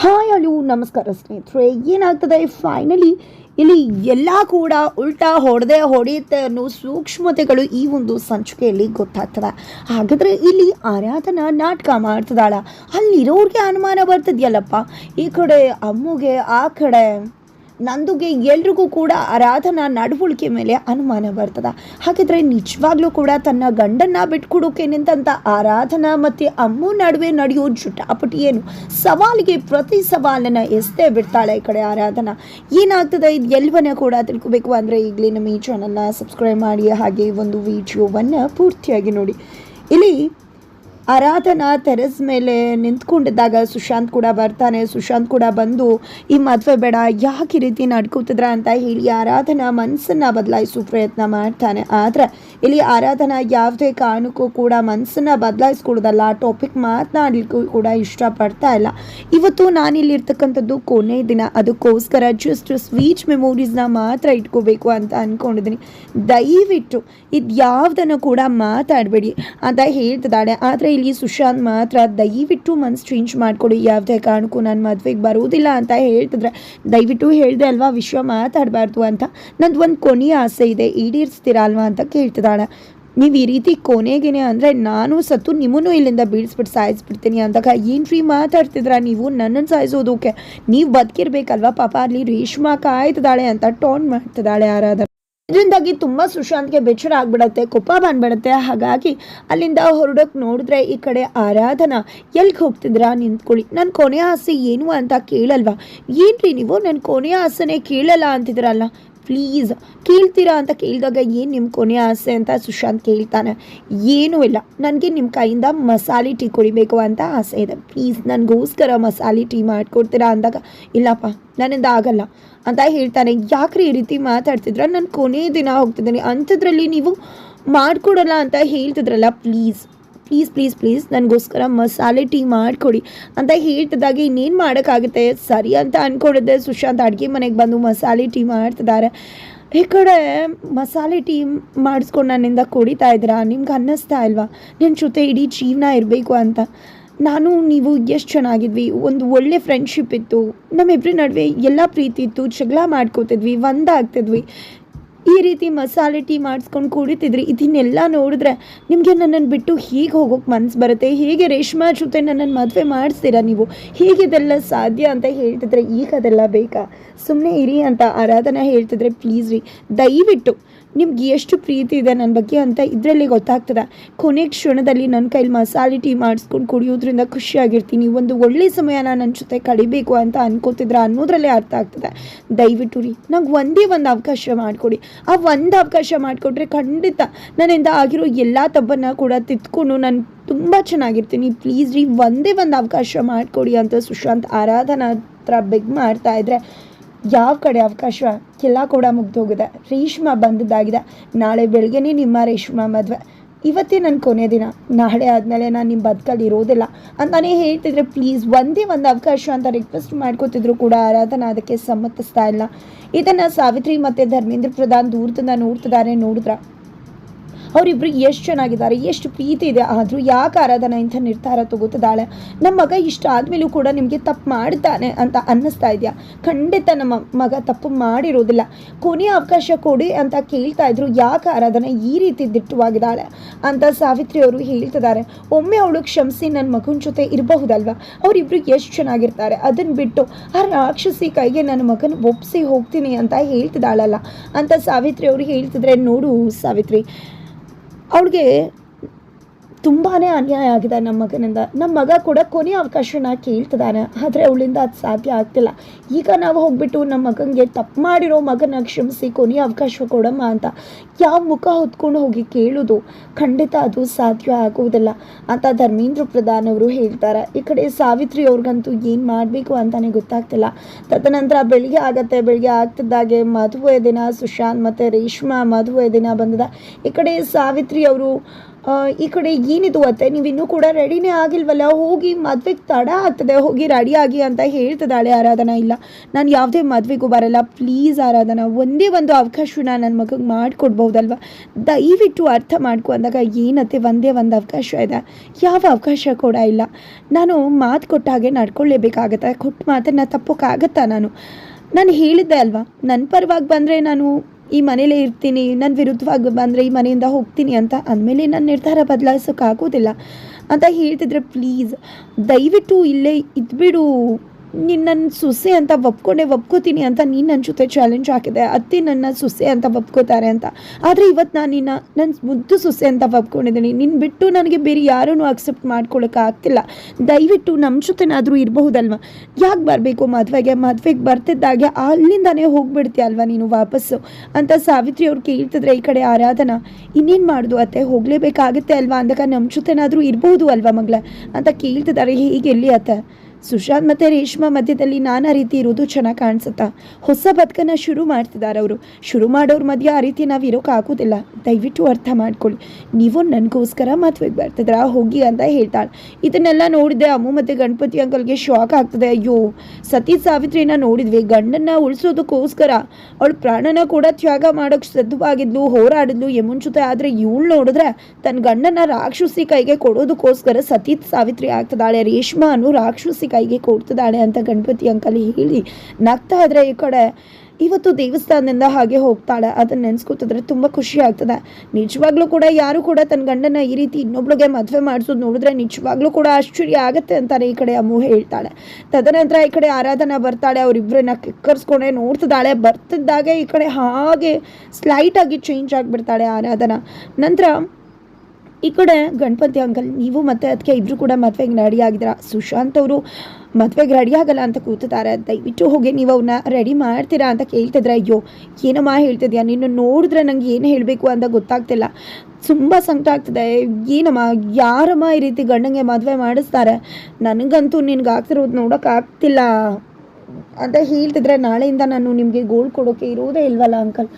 Hi ಅಲು ನಮಸ್ಕಾರ ಸ್ನೇಹಿತರೆ. ಏನಾಗ್ತದೆ? ಫೈನಲಿ ಇಲ್ಲಿ ಎಲ್ಲ ಕೂಡ ಉಲ್ಟಾ ಹೊಡೆದೇ ಹೊಡೆಯುತ್ತೆ ಅನ್ನೋ ಸೂಕ್ಷ್ಮತೆಗಳು ಈ ಒಂದು ಸಂಚಿಕೆಯಲ್ಲಿ ಗೊತ್ತಾಗ್ತದೆ. ಹಾಗಾದರೆ ಇಲ್ಲಿ ಆರಾಧನ ನಾಟಕ ಮಾಡ್ತದಾಳ ಅಲ್ಲಿರೋರಿಗೆ ಅನುಮಾನ ಬರ್ತದೆಯಲ್ಲಪ್ಪ? ಈ ಕಡೆ ಅಮ್ಮಗೆ, ಆ ಕಡೆ ನಂದುಗೆ ಎಲ್ರಿಗೂ ಕೂಡ ಆರಾಧನಾ ನಡವಳಿಕೆ ಮೇಲೆ ಅನುಮಾನ ಬರ್ತದ. ಹಾಗಿದ್ರೆ ನಿಜವಾಗ್ಲೂ ಕೂಡ ತನ್ನ ಗಂಡನ್ನ ಬಿಟ್ಕೊಡೋಕೆ ನಿಂತಂತ ಆರಾಧನಾ ಮತ್ತೆ ಅಮ್ಮು ನಡುವೆ ನಡೆಯೋ ಜುಟಾಪಟಿ ಏನು? ಸವಾಲಿಗೆ ಪ್ರತಿ ಸವಾಲನ್ನು ಎಸ್ತೇ ಬಿಡ್ತಾಳೆ ಈ ಕಡೆ ಆರಾಧನಾ. ಏನಾಗ್ತದೆ ಇದು ಎಲ್ಲವನ್ನ ಕೂಡ ತಿಳ್ಕೊಬೇಕು ಅಂದರೆ ಈಗಲೇ ನಮ್ಮ ಈ ಚಾನಲ್ನ ಸಬ್ಸ್ಕ್ರೈಬ್ ಮಾಡಿ ಹಾಗೆ ಒಂದು ವಿಡಿಯೋವನ್ನು ಪೂರ್ತಿಯಾಗಿ ನೋಡಿ. ಇಲ್ಲಿ ಆರಾಧನಾ ತೆರೆಸ್ ಮೇಲೆ ನಿಂತ್ಕೊಂಡಿದ್ದಾಗ ಸುಶಾಂತ್ ಕೂಡ ಬರ್ತಾನೆ. ಸುಶಾಂತ್ ಕೂಡ ಬಂದು, ಈ ಮದುವೆ ಬೇಡ, ಯಾಕೆ ಈ ರೀತಿ ನಡ್ಕೋತಿದ್ರ ಅಂತ ಹೇಳಿ ಆರಾಧನಾ ಮನಸ್ಸನ್ನ ಬದಲಾಯಿಸೋ ಪ್ರಯತ್ನ ಮಾಡ್ತಾನೆ. ಆದರೆ ಇಲ್ಲಿ ಆರಾಧನಾ ಯಾವುದೇ ಕಾರಣಕ್ಕೂ ಕೂಡ ಮನಸ್ಸನ್ನ ಬದಲಾಯಿಸ್ಕೊಡೋದಲ್ಲ ಟಾಪಿಕ್ ಮಾತನಾಡ್ಲಿಕ್ಕೂ ಕೂಡ ಇಷ್ಟಪಡ್ತಾ ಇಲ್ಲ. ಇವತ್ತು ನಾನಿಲ್ಲಿರ್ತಕ್ಕಂಥದ್ದು ಕೊನೆ ದಿನ. ಅದಕ್ಕೋಸ್ಕರ ಜಸ್ಟ್ ಸ್ವೀಟ್ ಮೆಮೊರೀಸ್ನ ಮಾತ್ರ ಇಟ್ಕೋಬೇಕು ಅಂತ ಅಂದ್ಕೊಂಡಿದ್ದೀನಿ ದಯವಿಟ್ಟು ಇದು ಯಾವುದನ್ನು ಕೂಡ ಮಾತಾಡಬೇಡಿ ಅಂತ ಹೇಳ್ತಿದ್ದಾಳೆ. ಆದರೆ ಇಲ್ಲಿ ಸುಶಾಂತ್ ಮಾತ್ರ ದಯವಿಟ್ಟು ಮನ್ಸು ಚೇಂಜ್ ಮಾಡಿಕೊಡಿ. ಯಾವುದೇ ಕಾರಣಕ್ಕೂ ನಾನು ಮದುವೆಗೆ ಬರೋದಿಲ್ಲ ಅಂತ ಹೇಳ್ತಿದ್ರೆ, ದಯವಿಟ್ಟು ಹೇಳಿದೆ ಅಲ್ವಾ, ವಿಶ್ವ ಮಾತಾಡಬಾರ್ದು ಅಂತ? ನಂದು ಒಂದು ಕೊನೆಯ ಆಸೆ ಇದೆ ಈಡೇರಿಸ್ತೀರಾ ಅಲ್ವಾ ಅಂತ ಕೇಳ್ತಿದ್ದಾಳೆ. ನೀವು ಈ ರೀತಿ ಕೊನೆಗೇನೆ ಅಂದರೆ ನಾನು ಸತ್ತು ನಿಮ್ಮನ್ನು ಇಲ್ಲಿಂದ ಬೀಳಿಸ್ಬಿಟ್ಟು ಸಾಯಿಸ್ಬಿಡ್ತೀನಿ ಅಂದಾಗ ಏನು ಫ್ರೀ ಮಾತಾಡ್ತಿದ್ರ ನೀವು? ನನ್ನನ್ನು ಸಾಯಿಸೋದಕ್ಕೆ ನೀವು ಬದುಕಿರ್ಬೇಕಲ್ವಾ? ಪಾಪ ಅಲ್ಲಿ ರೇಷ್ಮಾ ಕಾಯ್ತಿದ್ದಾಳೆ ಅಂತ ಟೋನ್ ಮಾಡ್ತಿದ್ದಾಳೆ ಆರಾಧನೆ ಇದರಿಂದಾಗಿ ತುಂಬ ಸುಶಾಂತ್ಗೆ ಬೆಚ್ಚರ ಆಗ್ಬಿಡತ್ತೆ, ಕೋಪ ಬಂದ್ಬಿಡತ್ತೆ. ಹಾಗಾಗಿ ಅಲ್ಲಿಂದ ಹೊರಡೋಕೆ ನೋಡಿದ್ರೆ ಈ ಕಡೆ ಆರಾಧನಾ ಎಲ್ಗೆ ಹೋಗ್ತಿದ್ರಾ? ನಿಂತ್ಕೊಳ್ಳಿ. ನನ್ನ ಕೊನೆಯ ಆಸೆ ಏನು ಅಂತ ಕೇಳಲ್ವಾ? ಏನ್ರಿ ನೀವು? ನನ್ನ ಕೊನೆಯ ಆಸೆನೇ ಕೇಳಲ್ಲ ಅಂತಿದ್ರಲ್ಲ ಪ್ಲೀಸ್ ಕೇಳ್ತೀರಾ ಅಂತ ಕೇಳಿದಾಗ ಏನು ನಿಮ್ಮ ಕೊನೆಯ ಆಸೆ ಅಂತ ಸುಶಾಂತ್ ಕೇಳ್ತಾನೆ. ಏನೂ ಇಲ್ಲ. ನನಗೆ ನಿಮ್ಮ ಕೈಯಿಂದ ಮಸಾಲೆ ಟೀ ಕುಡಿಬೇಕು ಅಂತ ಆಸೆ ಇದೆ. ಪ್ಲೀಸ್ ನನಗೋಸ್ಕರ ಮಸಾಲೆ ಟೀ ಮಾಡಿಕೊಡ್ತೀರಾ ಅಂದಾಗ, ಇಲ್ಲಪ್ಪ, ನನ್ನಿಂದ ಆಗಲ್ಲ ಅಂತ ಹೇಳ್ತಾನೆ. ಯಾಕ್ರಿ ಈ ರೀತಿ ಮಾತಾಡ್ತಿದ್ರ? ನಾನು ಕೊನೆ ದಿನ ಹೋಗ್ತಿದ್ದೀನಿ. ಅಂಥದ್ರಲ್ಲಿ ನೀವು ಮಾಡಿಕೊಡಲ್ಲ ಅಂತ ಹೇಳ್ತಿದ್ರಲ್ಲ ಪ್ಲೀಸ್ ಪ್ಲೀಸ್ ಪ್ಲೀಸ್ ಪ್ಲೀಸ್ ನನಗೋಸ್ಕರ ಮಸಾಲೆ ಟೀ ಮಾಡಿಕೊಡಿ ಅಂತ ಹೇಳ್ತಿದ್ದಾಗ ಇನ್ನೇನು ಮಾಡೋಕ್ಕಾಗುತ್ತೆ? ಸರಿ ಅಂತ ಅಂದ್ಕೊಂಡಿದ್ದೆ ಸುಶಾಂತ್ ಅಡುಗೆ ಮನೆಗೆ ಬಂದು ಮಸಾಲೆ ಟೀ ಮಾಡ್ತಿದ್ದಾರೆ. ಈ ಕಡೆ ಮಸಾಲೆ ಟೀ ಮಾಡಿಸ್ಕೊಂಡು ನನ್ನಿಂದ ಕುಡಿತಾ ಇದ್ದೀರಾ? ನಿಮ್ಗೆ ಅನ್ನಿಸ್ತಾ ಇಲ್ವಾ? ನನ್ನ ಜೊತೆ ಇಡೀ ಜೀವನ ಇರಬೇಕು ಅಂತ. ನಾನು, ನೀವು ಎಷ್ಟು ಚೆನ್ನಾಗಿದ್ವಿ. ಒಂದು ಒಳ್ಳೆ ಫ್ರೆಂಡ್ಶಿಪ್ ಇತ್ತು. ನಮ್ಮಿಬ್ಬರ ನಡುವೆ ಎಲ್ಲ ಪ್ರೀತಿ ಇತ್ತು. ಜಗಳ ಮಾಡ್ಕೋತಿದ್ವಿ. ಒಂದಾಗ್ತಿದ್ವಿ. ಈ ರೀತಿ ಮಸಾಲೆ ಟೀ ಮಾಡಿಸ್ಕೊಂಡು ಕುಡಿತಿದ್ರಿ, ಇದನ್ನೆಲ್ಲ ನೋಡಿದ್ರೆ ನಿಮಗೆ ನನ್ನನ್ನು ಬಿಟ್ಟು ಹೀಗೆ ಹೋಗೋಕೆ ಮನ್ಸು ಬರುತ್ತೆ. ಹೇಗೆ ರೇಷ್ಮಾ ಜೊತೆ ನನ್ನನ್ನು ಮದುವೆ ಮಾಡಿಸ್ತೀರಾ ನೀವು? ಹೀಗಿದೆಲ್ಲ ಸಾಧ್ಯ ಅಂತ ಹೇಳ್ತಿದ್ರೆ ಈಗ ಅದೆಲ್ಲ ಬೇಕಾ? ಸುಮ್ಮನೆ ಇರಿ ಅಂತ ಆರಾಧನಾ ಹೇಳ್ತಿದ್ರೆ ಪ್ಲೀಸ್ ರೀ, ದಯವಿಟ್ಟು ನಿಮ್ಗೆ ಎಷ್ಟು ಪ್ರೀತಿ ಇದೆ ನನ್ನ ಬಗ್ಗೆ ಅಂತ ಇದರಲ್ಲಿ ಗೊತ್ತಾಗ್ತದೆ. ಕೊನೆ ಕ್ಷಣದಲ್ಲಿ ನನ್ನ ಕೈಲಿ ಮಸಾಲೆ ಟೀ ಮಾಡಿಸ್ಕೊಂಡು ಕುಡಿಯೋದ್ರಿಂದ ಖುಷಿಯಾಗಿರ್ತೀನಿ. ಒಂದು ಒಳ್ಳೆ ಸಮಯನ ನನ್ನ ಜೊತೆ ಕಳಿಬೇಕು ಅಂತ ಅನ್ಕೋತಿದ್ರೆ ಅನ್ನೋದ್ರಲ್ಲೇ ಅರ್ಥ ಆಗ್ತದೆ. ದಯವಿಟ್ಟು ರೀ, ನಂಗೆ ಒಂದೇ ಒಂದು ಅವಕಾಶ ಮಾಡಿಕೊಡಿ. ಆ ಒಂದು ಅವಕಾಶ ಮಾಡಿಕೊಟ್ರೆ ಖಂಡಿತ ನನ್ನಿಂದ ಆಗಿರೋ ಎಲ್ಲ ತಬ್ಬನ್ನು ಕೂಡ ತಿದ್ಕೊಂಡು ನಾನು ತುಂಬ ಚೆನ್ನಾಗಿರ್ತೀನಿ. ಪ್ಲೀಸ್ ರೀ, ಒಂದೇ ಒಂದು ಅವಕಾಶ ಮಾಡಿಕೊಡಿ ಅಂತ ಸುಶಾಂತ್ ಆರಾಧನಾ ಹತ್ರ ಬೆಗ್ ಮಾಡ್ತಾ ಇದ್ರೆ ಯಾವ ಕಡೆ ಅವಕಾಶ ಎಲ್ಲ ಕೂಡ ಮುಗ್ದೋಗಿದೆ. ರೇಷ್ಮಾ ಬಂದದ್ದಾಗಿದೆ. ನಾಳೆ ಬೆಳಗ್ಗೆನೇ ನಿಮ್ಮ ರೇಷ್ಮಾ ಮದುವೆ. ಇವತ್ತೇ ನನ್ನ ಕೊನೆ ದಿನ. ನಾಳೆ ಆದಮೇಲೆ ನಾನು ನಿಮ್ಮ ಬದುಕಲ್ಲಿ ಇರೋದಿಲ್ಲ. ಅಂತಾನೆ ಹೇಳ್ತಿದ್ರೆ ಪ್ಲೀಸ್ ಒಂದೇ ಒಂದು ಅವಕಾಶ ಅಂತ ರಿಕ್ವೆಸ್ಟ್ ಮಾಡ್ಕೋತಿದ್ರು ಕೂಡ ಆರಾಧನಾ ಅದಕ್ಕೆ ಸಮ್ಮತಿಸ್ತಾ ಇಲ್ಲ. ಇದನ್ನು ಸಾವಿತ್ರಿ ಮತ್ತು ಧರ್ಮೇಂದ್ರ ಪ್ರಧಾನ್ ದೂರದಿಂದ ನೋಡ್ತಿದ್ದಾರೆ ನೋಡಿದ್ರ? ಅವರಿಬ್ರು ಎಷ್ಟು ಚೆನ್ನಾಗಿದ್ದಾರೆ, ಎಷ್ಟು ಪ್ರೀತಿ ಇದೆ, ಆದರೂ ಯಾಕೆ ಆರಾಧನಾ ಇಂಥ ನಿರ್ಧಾರ ತಗೋತಿದ್ದಾಳೆ? ನಮ್ಮ ಮಗ ಇಷ್ಟ ಆದಮೇಲೂ ಕೂಡ ನಿಮಗೆ ತಪ್ಪು ಮಾಡ್ತಾನೆ ಅಂತ ಅನ್ನಿಸ್ತಾ ಇದೆಯಾ? ಖಂಡಿತ ನಮ್ಮ ಮಗ ತಪ್ಪು ಮಾಡಿರೋದಿಲ್ಲ. ಕೊನೆಯ ಅವಕಾಶ ಕೊಡಿ ಅಂತ ಕೇಳ್ತಾ ಇದ್ರು, ಯಾಕೆ ಆರಾಧನೆ ಈ ರೀತಿ ದಿಟ್ಟವಾಗಿದ್ದಾಳೆ ಅಂತ ಸಾವಿತ್ರಿ ಅವರು ಹೇಳ್ತಿದ್ದಾರೆ. ಒಮ್ಮೆ ಅವಳು ಕ್ಷಮಿಸಿ ನನ್ನ ಮಗನ ಜೊತೆ ಇರಬಹುದಲ್ವಾ? ಅವರಿಬ್ರು ಎಷ್ಟು ಚೆನ್ನಾಗಿರ್ತಾರೆ ಅದನ್ನು ಬಿಟ್ಟು ಆ ರಾಕ್ಷಸಿ ಕೈಗೆ ನನ್ನ ಮಗನ ಒಪ್ಪಿಸಿ ಹೋಗ್ತೀನಿ ಅಂತ ಹೇಳ್ತಿದ್ದಾಳಲ್ಲ ಅಂತ ಸಾವಿತ್ರಿ ಅವರು ಹೇಳ್ತಿದ್ರೆ, ನೋಡು ಸಾವಿತ್ರಿ ಅವಳಿಗೆ ತುಂಬಾ ಅನ್ಯಾಯ ಆಗಿದೆ ನಮ್ಮ ಮಗನಿಂದ. ನಮ್ಮ ಮಗ ಕೂಡ ಕೊನೆಯ ಅವಕಾಶನ ಕೇಳ್ತಿದ್ದಾನೆ ಆದರೆ ಅವಳಿಂದ ಅದು ಸಾಧ್ಯ ಆಗ್ತಿಲ್ಲ. ಈಗ ನಾವು ಹೋಗ್ಬಿಟ್ಟು ನಮ್ಮ ಮಗನಿಗೆ ತಪ್ಪು ಮಾಡಿರೋ ಮಗನ ಕ್ಷಮಿಸಿ ಕೊನೆಯ ಅವಕಾಶ ಕೊಡಮ್ಮ ಅಂತ ಯಾವ ಮುಖ ಹೊತ್ಕೊಂಡು ಹೋಗಿ ಕೇಳೋದು? ಖಂಡಿತ ಅದು ಸಾಧ್ಯ ಆಗುವುದಿಲ್ಲ ಅಂತ ಧರ್ಮೇಂದ್ರ ಪ್ರಧಾನ್ ಅವರು ಹೇಳ್ತಾರೆ. ಈ ಕಡೆ ಸಾವಿತ್ರಿ ಅವ್ರಿಗಂತೂ ಏನು ಮಾಡಬೇಕು ಅಂತಲೇ ಗೊತ್ತಾಗ್ತಿಲ್ಲ. ತದನಂತರ ಬೆಳಿಗ್ಗೆ ಆಗತ್ತೆ, ಬೆಳಿಗ್ಗೆ ಆಗ್ತಿದ್ದಾಗೆ ಮದುವೆ ದಿನ, ಸುಶಾಂತ್ ಮತ್ತು ರೇಷ್ಮಾ ಮದುವೆ ದಿನ ಬಂದಿದೆ. ಈ ಕಡೆ ಸಾವಿತ್ರಿ ಅವರು ಈ ಕಡೆ ಏನಿದು ಅತ್ತೆ? ನೀವಿನ್ನೂ ಕೂಡ ರೆಡಿನೇ ಆಗಿಲ್ವಲ್ಲ? ಹೋಗಿ ಮದ್ವೆಗೆ ತಡ ಆಗ್ತದೆ. ಹೋಗಿ ರೆಡಿ ಆಗಿ ಅಂತ ಹೇಳ್ತಿದ್ದಾಳೆ ಆರಾಧನಾ ಇಲ್ಲ. ನಾನು ಯಾವುದೇ ಮದುವೆಗೂ ಬರಲ್ಲ. ಪ್ಲೀಸ್ ಆರಾಧನಾ, ಒಂದೇ ಒಂದು ಅವಕಾಶನ ನನ್ನ ಮಗಗೆ ಮಾಡಿಕೊಡ್ಬೋದಲ್ವ ದಯವಿಟ್ಟು ಅರ್ಥ ಮಾಡ್ಕೊ ಅಂದಾಗ ಏನತ್ತೆ? ಒಂದೇ ಒಂದು ಅವಕಾಶ ಇದೆ. ಯಾವ ಅವಕಾಶ ಕೂಡ ಇಲ್ಲ. ನಾನು ಮಾತು ಕೊಟ್ಟ ಹಾಗೆ ನಡ್ಕೊಳ್ಳೇಬೇಕಾಗತ್ತೆ. ಕೊಟ್ಟ ಮಾತನ್ನು ತಪ್ಪೋಕ್ಕಾಗತ್ತಾ ನಾನು? ನಾನು ಹೇಳಿದ್ದೆ ಅಲ್ವಾ? ನನ್ನ ಪರವಾಗಿ ಬಂದರೆ ನಾನು ಈ ಮನೇಲೇ ಇರ್ತೀನಿ ನನ್ನ ವಿರುದ್ಧವಾಗಿ ಬಂದರೆ ಈ ಮನೆಯಿಂದ ಹೋಗ್ತೀನಿ ಅಂತ ಅಂದಮೇಲೆ ನನ್ನ ನಿರ್ಧಾರ ಬದಲಾಯಿಸೋಕ್ಕಾಗೋದಿಲ್ಲ ಅಂತ ಹೇಳ್ತಿದ್ರೆ ಪ್ಲೀಸ್ ದಯವಿಟ್ಟು ಇಲ್ಲೇ ಇದ್ಬಿಡು. ನೀನು ನನ್ನ ಸೊಸೆ ಅಂತ ಒಪ್ಕೊಂಡೆ ಒಪ್ಕೋತೀನಿ ಅಂತ ನೀನು ನನ್ನ ಜೊತೆ ಚಾಲೆಂಜ್ ಹಾಕಿದೆ. ಅತ್ತೆ ನನ್ನ ಸುಸೆ ಅಂತ ಒಪ್ಕೋತಾರೆ ಅಂತ. ಆದರೆ ಇವತ್ತು ನಾನು ನಿನ್ನ ನನ್ನ ಮುದ್ದು ಸುಸೆ ಅಂತ ಒಪ್ಕೊಂಡಿದ್ದೀನಿ. ನಿನ್ನ ಬಿಟ್ಟು ನನಗೆ ಬೇರೆ ಯಾರೂ ಅಕ್ಸೆಪ್ಟ್ ಮಾಡ್ಕೊಳಕ್ಕೆ ಆಗ್ತಿಲ್ಲ. ದಯವಿಟ್ಟು ನಮ್ಮ ಜೊತೆನಾದರೂ ಇರಬಹುದಲ್ವ? ಯಾಕೆ ಬರಬೇಕು ಮದುವೆಗೆ? ಮದುವೆಗೆ ಬರ್ತಿದ್ದಾಗೆ ಅಲ್ಲಿಂದಾನೇ ಹೋಗಿಬಿಡ್ತೀಯ ಅಲ್ವಾ ನೀನು ವಾಪಸ್ಸು? ಅಂತ ಸಾವಿತ್ರಿ ಅವ್ರು ಕೇಳ್ತಿದ್ರೆ ಈ ಕಡೆ ಆರಾಧನಾ, ಇನ್ನೇನು ಮಾಡೋದು ಅತ್ತೆ? ಹೋಗಲೇಬೇಕಾಗುತ್ತೆ ಅಲ್ವಾ? ಅಂದಾಗ ನಮ್ಮ ಜೊತೆನಾದರೂ ಇರಬಹುದು ಅಲ್ವಾ ಮಗಳ? ಅಂತ ಕೇಳ್ತಿದ್ದಾರೆ. ಹೀಗೆ ಎಲ್ಲಿ ಅತ್ತೆ? ಸುಶಾಂತ್ ಮತ್ತು ರೇಷ್ಮಾ ಮಧ್ಯದಲ್ಲಿ ನಾನಾ ರೀತಿ ಇರೋದು ಚೆನ್ನಾಗಿ ಕಾಣಿಸುತ್ತಾ? ಹೊಸ ಬದುಕನ್ನು ಶುರು ಮಾಡ್ತಿದ್ದಾರೆ ಅವರು. ಶುರು ಮಾಡೋರ ಮಧ್ಯೆ ಆ ರೀತಿ ನಾವು ಇರೋಕ್ಕಾಗೋದಿಲ್ಲ ದಯವಿಟ್ಟು ಅರ್ಥ ಮಾಡ್ಕೊಳ್ಳಿ. ನೀವು ನನಗೋಸ್ಕರ ಮದುವೆಗೆ ಬರ್ತಿದ್ರ? ಹೋಗಿ ಅಂತ ಹೇಳ್ತಾಳೆ. ಇದನ್ನೆಲ್ಲ ನೋಡಿದೆ ಅಮ್ಮು ಮತ್ತು ಗಣಪತಿ ಅಂಕಲ್ಗೆ ಶಾಕ್ ಆಗ್ತದೆ. ಅಯ್ಯೋ, ಸತಿ ಸಾವಿತ್ರಿನ ನೋಡಿದ್ವಿ. ಗಂಡನ್ನ ಉಳಿಸೋದಕ್ಕೋಸ್ಕರ ಅವಳು ಪ್ರಾಣನ ಕೂಡ ತ್ಯಾಗ ಮಾಡೋಕ್ಕೆ ಸಿದ್ಧವಾಗಿದ್ಲು, ಹೋರಾಡಿದ್ಲು. ಯಮುನ್ ಜೊತೆ ಆದರೆ ಇವಳು ನೋಡಿದ್ರೆ ತನ್ನ ಗಂಡನ ರಾಕ್ಷಸಿ ಕೈಗೆ ಕೊಡೋದಕ್ಕೋಸ್ಕರ ಸತೀತ್ ಸಾವಿತ್ರಿ ಆಗ್ತದಾಳೆ ರೇಷ್ಮಾ ಅನ್ನು ರಾಕ್ಷಸಿ ಕೈಗೆ ಕೊಡ್ತಿದ್ದಾಳೆ ಅಂತ ಗಣಪತಿ ಅಂಕಲ್ ಹೇಳಿ ನಗ್ತಾ ಇದ್ರೆ ಈ ಕಡೆ. ಇವತ್ತು ದೇವಸ್ಥಾನದಿಂದ ಹಾಗೆ ಹೋಗ್ತಾಳೆ. ಅದನ್ನ ನೆನ್ಸ್ಕೊತಿದ್ರೆ ತುಂಬ ಖುಷಿ ಆಗ್ತದೆ. ನಿಜವಾಗ್ಲೂ ಕೂಡ ಯಾರು ಕೂಡ ತನ್ನ ಗಂಡನ ಈ ರೀತಿ ಇನ್ನೊಬ್ಳಿಗೆ ಮದುವೆ ಮಾಡಿಸೋದು ನೋಡಿದ್ರೆ ನಿಜವಾಗ್ಲೂ ಕೂಡ ಆಶ್ಚರ್ಯ ಆಗುತ್ತೆ ಅಂತಾರೆ ಈ ಕಡೆ ಅಮ್ಮು ಹೇಳ್ತಾಳೆ. ತದನಂತರ ಈ ಕಡೆ ಆರಾಧನಾ ಬರ್ತಾಳೆ. ಅವರಿಬ್ಬರನ್ನ ಕಿಕ್ಕರ್ಸ್ಕೊಂಡೆ ನೋಡ್ತಿದ್ದಾಳೆ. ಬರ್ತಿದ್ದಾಗೆ ಈ ಕಡೆ ಹಾಗೆ ಸ್ಲೈಟ್ ಆಗಿ ಚೇಂಜ್ ಆಗಿಬಿಡ್ತಾಳೆ ಆರಾಧನಾ. ನಂತರ ಈ ಕಡೆ ಗಣಪತಿ ಅಂಕಲ್, ನೀವು ಮತ್ತೆ ಅದಕ್ಕೆ ಇಬ್ಬರು ಕೂಡ ಮದುವೆಗೆ ರೆಡಿ ಆಗಿದ್ದೀರಾ? ಸುಶಾಂತ್ ಅವರು ಮದುವೆಗೆ ರೆಡಿ ಆಗಲ್ಲ ಅಂತ ಕೂತಿದ್ದಾರೆ. ದಯವಿಟ್ಟು ಹೋಗಿ ನೀವು ಅವನ್ನ ರೆಡಿ ಮಾಡ್ತೀರಾ ಅಂತ ಕೇಳ್ತಿದ್ರೆ, ಅಯ್ಯೋ, ಏನಮ್ಮ ಹೇಳ್ತಿದ್ಯಾ? ನಿನ್ನ ನೋಡಿದ್ರೆ ನಂಗೆ ಏನು ಹೇಳಬೇಕು ಅಂತ ಗೊತ್ತಾಗ್ತಿಲ್ಲ. ತುಂಬ ಸಂಕಟ ಆಗ್ತಿದೆ. ಏನಮ್ಮ, ಯಾರಮ್ಮ ಈ ರೀತಿ ಗಂಡಂಗೆ ಮದುವೆ ಮಾಡಿಸ್ತಾರೆ? ನನಗಂತೂ ನಿನ್ಗೆ ಆಗ್ತಿರೋದು ನೋಡೋಕ್ಕಾಗ್ತಿಲ್ಲ ಅಂತ ಹೇಳ್ತಿದ್ರೆ ನಾಳೆಯಿಂದ ನಾನು ನಿಮಗೆ ಗೋಲ್ಡ್ ಕೊಡೋಕೆ ಇರೋದೇ ಇಲ್ವಲ್ಲ ಅಂಕಲ್?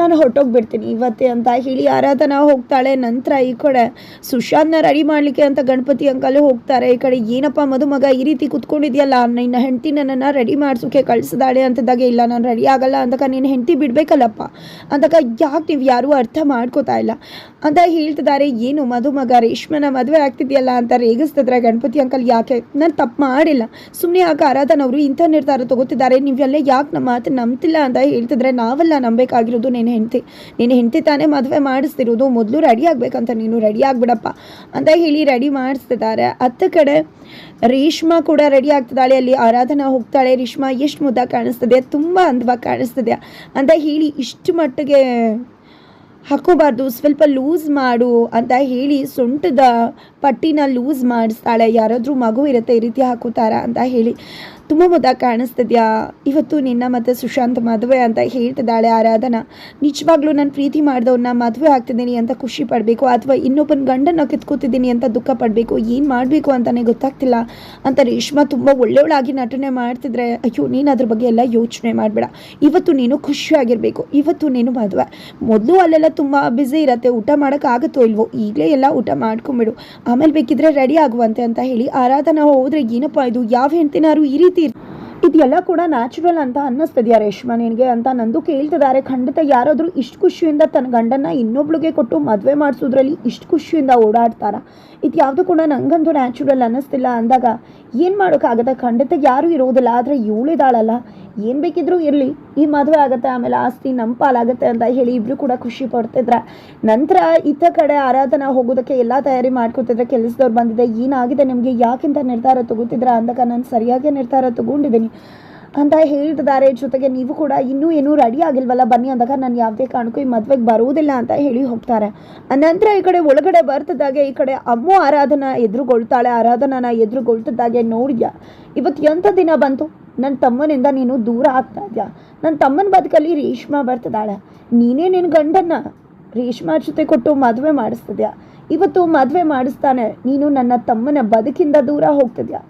ನಾನು ಹೊರಟೋಗ್ಬಿಡ್ತೀನಿ. ಇವತ್ತೇ ಅಂತ ಹೇಳಿ ಆರಾಧನಾ ಹೋಗ್ತಾಳೆ. ನಂತರ ಈ ಕಡೆ ಸುಶಾಂತ್ನ ರೆಡಿ ಮಾಡಲಿಕ್ಕೆ ಅಂತ ಗಣಪತಿ ಅಂಕಲು ಹೋಗ್ತಾರೆ. ಈ ಕಡೆ ಏನಪ್ಪ ಮದುಮಗ ಈ ರೀತಿ ಕುತ್ಕೊಂಡಿದ್ಯಲ್ಲ? ನಿನ್ನ ಹೆಂಡತಿ ನನ್ನನ್ನು ರೆಡಿ ಮಾಡಿಸೋಕೆ ಕಳಿಸಿದಾಳೆ ಅಂತದಾಗ ಇಲ್ಲ. ನಾನು ರೆಡಿ ಆಗಲ್ಲ ಅಂತಕ ನೀನು ಹೆಂಡತಿ ಬಿಡಬೇಕಲ್ಲಪ್ಪ? ಅಂತಕ ಯಾಕೆ ನೀವು ಯಾರೂ ಅರ್ಥ ಮಾಡ್ಕೋತಾ ಇಲ್ಲ. ಅಂತ ಹೇಳ್ತಿದ್ದಾರೆ. ಏನು ಮಧುಮಗ ರೇಷ್ಮನ ಮದುವೆ ಆಗ್ತಿದೆಯಲ್ಲ ಅಂತ ರೇಗಿಸ್ತಿದ್ರೆ ಗಣಪತಿ ಅಂಕಲ್ ಯಾಕೆ ನಾನು ತಪ್ಪು ಮಾಡಿಲ್ಲ. ಸುಮ್ಮನೆ ಆಗ ಆರಾಧನವರು ಇಂಥ ನಿರ್ಧಾರ ತಗೋತಿದ್ದಾರೆ. ನೀವೆಲ್ಲ ಯಾಕೆ ನಮ್ಮ ಮಾತು ನಂಬ್ತಿಲ್ಲ ಅಂತ ಹೇಳ್ತಿದ್ರೆ ನಾವೆಲ್ಲ ನಂಬೇಕಾಗಿರೋದು ನೀನು ಹೆಂಡತಿ. ನೀನು ಹೆಂಡತಿ ತಾನೇ ಮದುವೆ ಮಾಡಿಸ್ತಿರೋದು. ಮೊದಲು ರೆಡಿ ಆಗ್ಬೇಕಂತ ನೀನು ರೆಡಿ ಆಗ್ಬಿಡಪ್ಪ ಅಂತ ಹೇಳಿ ರೆಡಿ ಮಾಡಿಸ್ತಿದ್ದಾರೆ. ಹತ್ತು ಕಡೆ ರೇಷ್ಮಾ ಕೂಡ ರೆಡಿ ಆಗ್ತಿದ್ದಾಳೆ. ಅಲ್ಲಿ ಆರಾಧನಾ ಹೋಗ್ತಾಳೆ. ರೇಷ್ಮಾ ಎಷ್ಟು ಮುದ್ದ ಕಾಣಿಸ್ತದೆ? ತುಂಬ ಅಂದವಾಗಿ ಕಾಣಿಸ್ತದೆ ಅಂತ ಹೇಳಿ ಇಷ್ಟು ಮಟ್ಟಿಗೆ ಹಾಕೋಬಾರ್ದು, ಸ್ವಲ್ಪ ಲೂಸ್ ಮಾಡು ಅಂತ ಹೇಳಿ ಸೊಂಟದ ಪಟ್ಟಿನ ಲೂಸ್ ಮಾಡಿಸ್ತಾಳೆ. ಯಾರಾದರೂ ಮಗು ಇರುತ್ತೆ, ಈ ರೀತಿ ಹಾಕೋತಾರ ಅಂತ ಹೇಳಿ. ತುಂಬ ಮುದ ಕಾಣಿಸ್ತಿದ್ಯಾ? ಇವತ್ತು ನಿನ್ನ ಮತ್ತು ಸುಶಾಂತ್ ಮದುವೆ ಅಂತ ಹೇಳ್ತಿದ್ದಾಳೆ ಆರಾಧನಾ. ನಿಜವಾಗ್ಲೂ ನಾನು ಪ್ರೀತಿ ಮಾಡಿದವ್ರನ್ನ ಮದುವೆ ಆಗ್ತಿದ್ದೀನಿ ಅಂತ ಖುಷಿ ಪಡಬೇಕು ಅಥವಾ ಇನ್ನೊಬ್ಬನ ಗಂಡನ ಕಿತ್ಕೋತಿದ್ದೀನಿ ಅಂತ ದುಃಖ ಪಡಬೇಕು? ಏನು ಮಾಡಬೇಕು ಅಂತಲೇ ಗೊತ್ತಾಗ್ತಿಲ್ಲ. ಅಂತ ರೇಷ್ಮಾ ತುಂಬ ಒಳ್ಳೆಯವಳಾಗಿ ನಟನೆ ಮಾಡ್ತಿದ್ರೆ, ಅಯ್ಯೋ, ನೀನು ಅದ್ರ ಬಗ್ಗೆ ಎಲ್ಲ ಯೋಚನೆ ಮಾಡಬೇಡ. ಇವತ್ತು ನೀನು ಖುಷಿಯಾಗಿರಬೇಕು ಇವತ್ತು ನೀನು ಮದುವೆ. ಮೊದಲು ಅಲ್ಲೆಲ್ಲ ತುಂಬ ಬ್ಯುಸಿ ಇರತ್ತೆ. ಊಟ ಮಾಡೋಕ್ಕಾಗುತ್ತೋ ಇಲ್ವೋ? ಈಗಲೇ ಎಲ್ಲ ಊಟ ಮಾಡ್ಕೊಂಬಿಡು ಆಮೇಲೆ ಬೇಕಿದ್ರೆ ರೆಡಿ ಆಗುವಂತೆ ಅಂತ ಹೇಳಿ ಆರಾಧನಾ ಹೋದ್ರೆ, ಏನಪ್ಪ ಇದು? ಯಾವ ಹೆಂಡ್ತಿನಾರು ಈ ರೀತಿ ಇದೆಲ್ಲ ಕೂಡ ನ್ಯಾಚುರಲ್ ಅಂತ ಅನ್ನಿಸ್ತದ್ಯಾ ರೇಷ್ಮಾ ನಿನಗೆ ಅಂತ ನಂದು ಕೇಳ್ತಿದ್ದಾರೆ. ಖಂಡಿತ ಯಾರಾದರೂ ಇಷ್ಟು ಖುಷಿಯಿಂದ ತನ್ನ ಗಂಡನ ಇನ್ನೊಬ್ಳಿಗೆ ಕೊಟ್ಟು ಮದುವೆ ಮಾಡಿಸೋದ್ರಲ್ಲಿ ಇಷ್ಟು ಖುಷಿಯಿಂದ ಓಡಾಡ್ತಾರ. ಇದು ಯಾವುದು ಕೂಡ ನಂಗಂತೂ ನ್ಯಾಚುರಲ್ ಅನ್ನಿಸ್ತಿಲ್ಲ ಅಂದಾಗ ಏನು ಮಾಡೋಕ್ಕಾಗತ್ತೆ? ಖಂಡಿತ ಯಾರೂ ಇರೋದಿಲ್ಲ, ಆದರೆ ಇವಳಿದಾಳಲ್ಲ. ಏನು ಬೇಕಿದ್ರೂ ಇರಲಿ. ಈ ಮದುವೆ ಆಗುತ್ತೆ, ಆಮೇಲೆ ಆಸ್ತಿ ನಮ್ಮ ಪಾಲಾಗುತ್ತೆ ಅಂತ ಹೇಳಿ ಇಬ್ಬರು ಕೂಡ ಖುಷಿ ಪಡ್ತಿದ್ರೆ. ನಂತರ ಇತ್ತ ಕಡೆ ಆರಾಧನಾ ಹೋಗೋದಕ್ಕೆ ಎಲ್ಲ ತಯಾರಿ ಮಾಡ್ಕೊತಿದ್ರೆ, ಕೆಲಸದವ್ರು ಬಂದಿದೆ, ಏನಾಗಿದೆ ನಿಮಗೆ? ಯಾಕಿಂತ ನಿರ್ಧಾರ ತಗೋತಿದ್ರ? ಅಂದಾಗ ನಾನು ಸರಿಯಾಗಿ ನಿರ್ಧಾರ ತಗೊಂಡಿದ್ದೀನಿ ಅಂತ ಹೇಳ್ತಿದ್ದಾರೆ ಜೊತೆಗೆ ನೀವು ಕೂಡ ಇನ್ನೂ ಏನೂ ರೆಡಿ ಆಗಿಲ್ವಲ್ಲ, ಬನ್ನಿ ಅಂದಾಗ ನಾನು ಯಾವುದೇ ಕಾರಣಕ್ಕೂ ಈ ಮದುವೆಗೆ ಬರುವುದಿಲ್ಲ ಅಂತ ಹೇಳಿ ಹೋಗ್ತಾರೆ. ಅನಂತರ ಈ ಕಡೆ ಒಳಗಡೆ ಬರ್ತಿದ್ದಾಗೆ ಈ ಕಡೆ ಅಮ್ಮು ಆರಾಧನಾ ಎದುರುಗೊಳ್ತಾಳೆ. ಆರಾಧನಾನ ಎದುರುಗೊಳ್ತಿದ್ದಾಗೆ ನೋಡಿದ್ಯಾ ಇವತ್ತು ಎಂಥ ದಿನ ಬಂತು? ನನ್ನ ತಮ್ಮನಿಂದ ನೀನು ದೂರ ಆಗ್ತಾ ಇದೆಯಾ? ನನ್ನ ತಮ್ಮನ ಬದುಕಲ್ಲಿ ರೇಷ್ಮಾ ಬರ್ತದಾಳೆ. ನೀನೇ ನಿನ್ನ ಗಂಡನ್ನ ರೇಷ್ಮಾ ಜೊತೆ ಕೊಟ್ಟು ಮದುವೆ ಮಾಡಿಸ್ತಿದ್ಯಾ? ಇವತ್ತು ಮದುವೆ ಮಾಡಿಸ್ತಾನೆ. ನೀನು ನನ್ನ ತಮ್ಮನ ಬದುಕಿಂದ ದೂರ ಹೋಗ್ತಿದ್ಯಾ?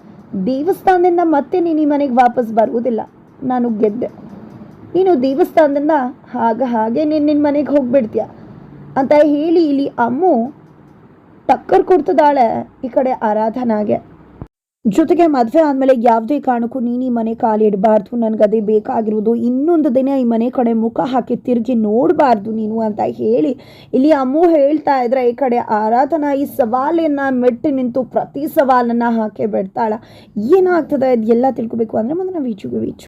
ದೇವಸ್ಥಾನದಿಂದ ಮತ್ತೆ ನೀನು ಈ ಮನೆಗೆ ವಾಪಸ್ ಬರುವುದಿಲ್ಲ. ನಾನು ಗೆದ್ದೆ. ನೀನು ದೇವಸ್ಥಾನದಿಂದ ಹಾಗೆ ಹಾಗೆ ನೀನು ನಿನ್ನ ಮನೆಗೆ ಹೋಗ್ಬಿಡ್ತೀಯ? ಅಂತ ಹೇಳಿ ಇಲ್ಲಿ ಅಮ್ಮು ಟಕ್ಕರ್ ಕೊಡ್ತದಾಳೆ ಈ ಕಡೆ ಆರಾಧನಾಗೆ. ಜೊತೆಗೆ ಮದುವೆ ಆದಮೇಲೆ ಯಾವುದೇ ಕಾರಣಕ್ಕೂ ನೀನು ಈ ಮನೆ ಕಾಲಿಡಬಾರ್ದು ನನಗದೇ ಬೇಕಾಗಿರೋದು, ಇನ್ನೊಂದು ದಿನ ಈ ಮನೆ ಕಡೆ ಮುಖ ಹಾಕಿ ತಿರುಗಿ ನೋಡಬಾರ್ದು ನೀನು ಅಂತ ಹೇಳಿ ಇಲ್ಲಿ ಅಮ್ಮು ಹೇಳ್ತಾ ಇದ್ರೆ ಈ ಕಡೆ ಆರಾಧನಾ ಈ ಸವಾಲನ್ನು ಮೆಟ್ಟು ನಿಂತು ಪ್ರತಿ ಸವಾಲನ್ನು ಹಾಕಿ ಬಿಡ್ತಾಳ. ಏನಾಗ್ತದೆ ಎಲ್ಲ ತಿಳ್ಕೊಬೇಕು ಅಂದರೆ ಮುಂದೆ ನಾವು ಈಚುಗೆ